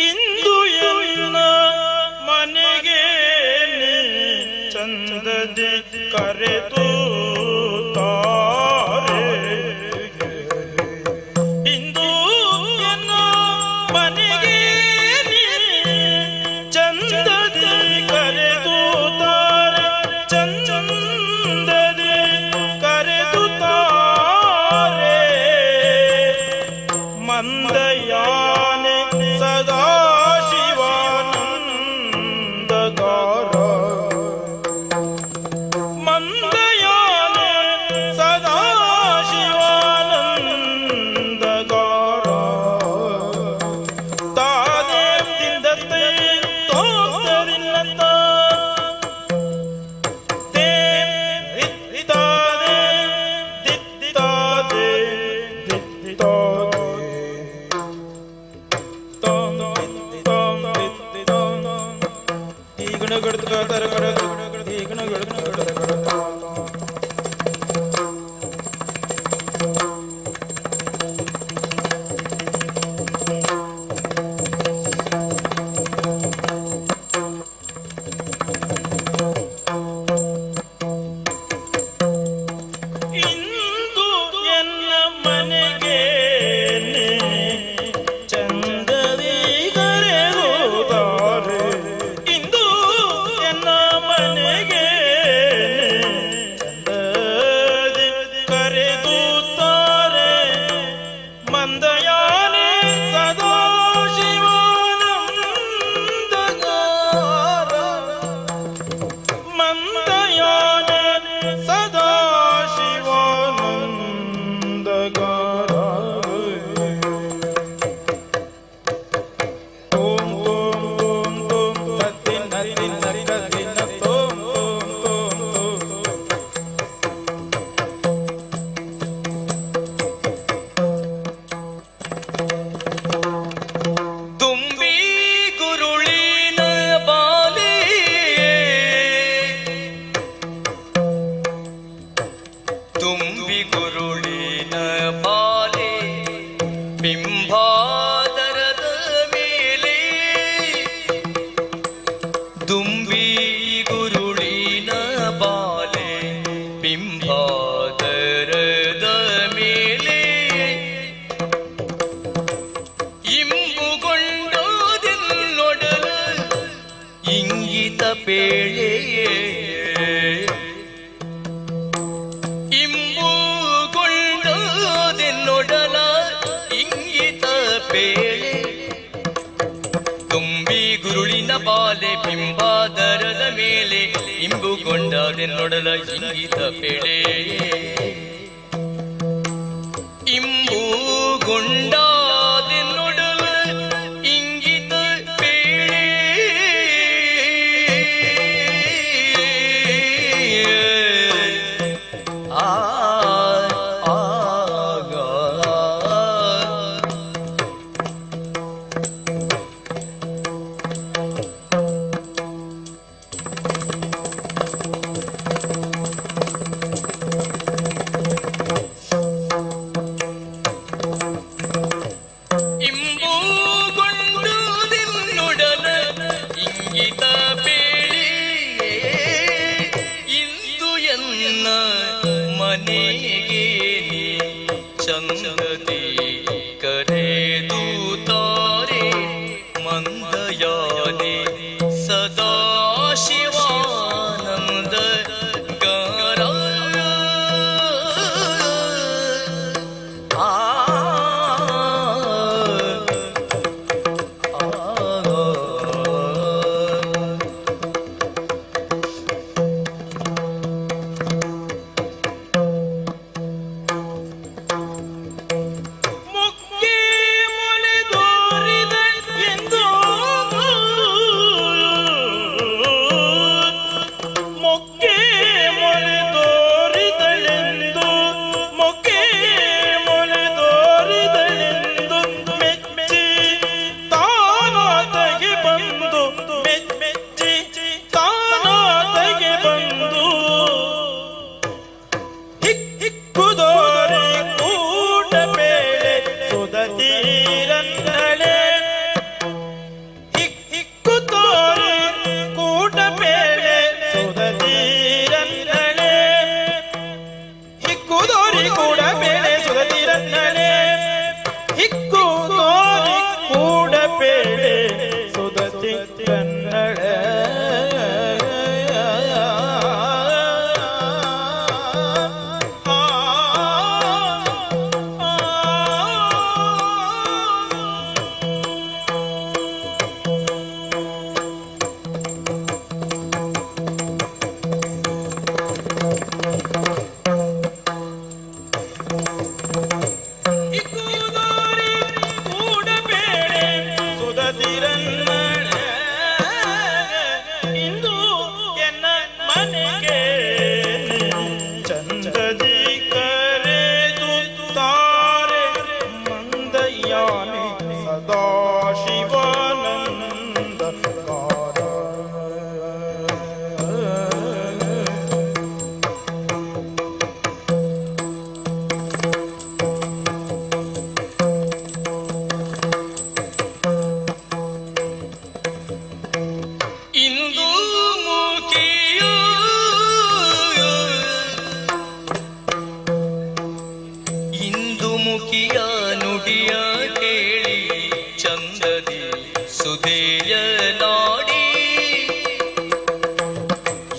ಇಂದು ಸತತರು ಬೇಳೆ. ತುಂಬಿ ಗುರುಳಿನ ಬಾಲೆ ಬಿಂಬಾದರದ ಮೇಲೆ ಇಂಬುಗೊಂಡದೆ ನೋಡಲ ಜಿಂಗಿತ ಬೇಳೆಯೇ दी મોરે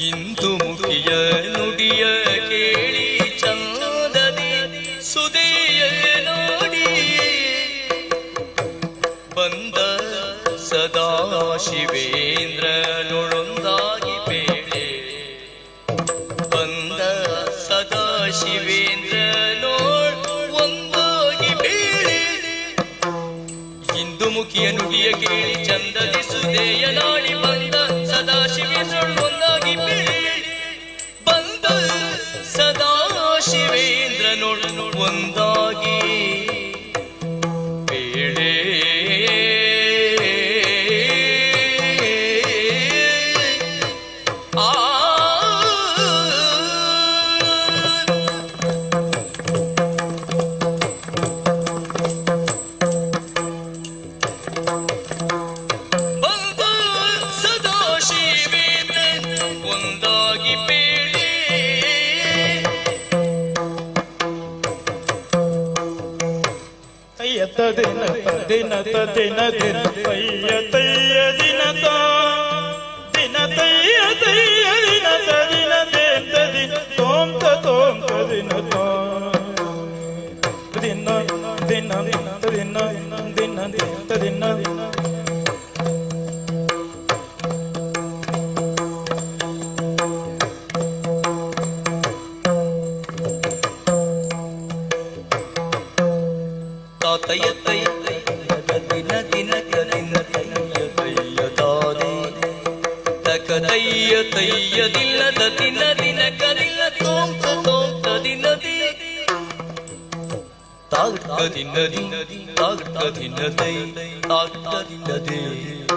ಇಂದು ಮುಖಿಯ ನುಡಿಯ ಕೇಳಿ ಚಂದದಿ ಸುದೇಯ ನೋಡಿ. ಬಂದ ಸದಾ ಶಿವೇಂದ್ರನೊಳೊಂದಾಗಿ ಬೇಳೆ ಬಂದ ಸದಾ ಶಿವೇಂದ್ರನೋಳ್ ಒಂದಾಗಿ ಬೇಳೆ ಮುಖಿಯ ನುಡಿಯ ಕೇಳಿ ಚಂದದಿ ಸುದೆಯ ನಾಡಿ 온도 ತದಿನ ತದಿನ ದಿನ ತಯ್ಯ ತಯ್ಯ ದಿನ ತ ದಿನ ತಯ್ಯ ತಯ್ಯ ದಿನ ತದಿನ ದೇಂ ತದಿನ ತೋಂ ತ ತೋಂ ತದಿನ ತ ದಿನ ದಿನ ತದಿನ ದಿನ ದಿನ ತದಿನ ತಾತಯ್ಯ ತಯ್ಯ ದಿನ ದಿನ ದಿನ ತಯ್ಯ ತಯ್ಯ ದಾದೆ ತಕ ತಯ್ಯ ತಯ್ಯ ದಿಲ್ಲದ ದಿನ ದಿನ ಕದಿಲ್ಲ ತೋಂ ತ ತೋಂ ತ ದಿನ ದಿ ತಾಗ್ತ ದಿನ ದಿ ತಾಗ್ತ ದಿನ ದೈ ತಾಗ್ತ ದಿನ ದೇ ತಯ್ಯ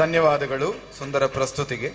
ಧನ್ಯವಾದಗಳು ಸುಂದರ ಪ್ರಸ್ತುತಿಗೆ.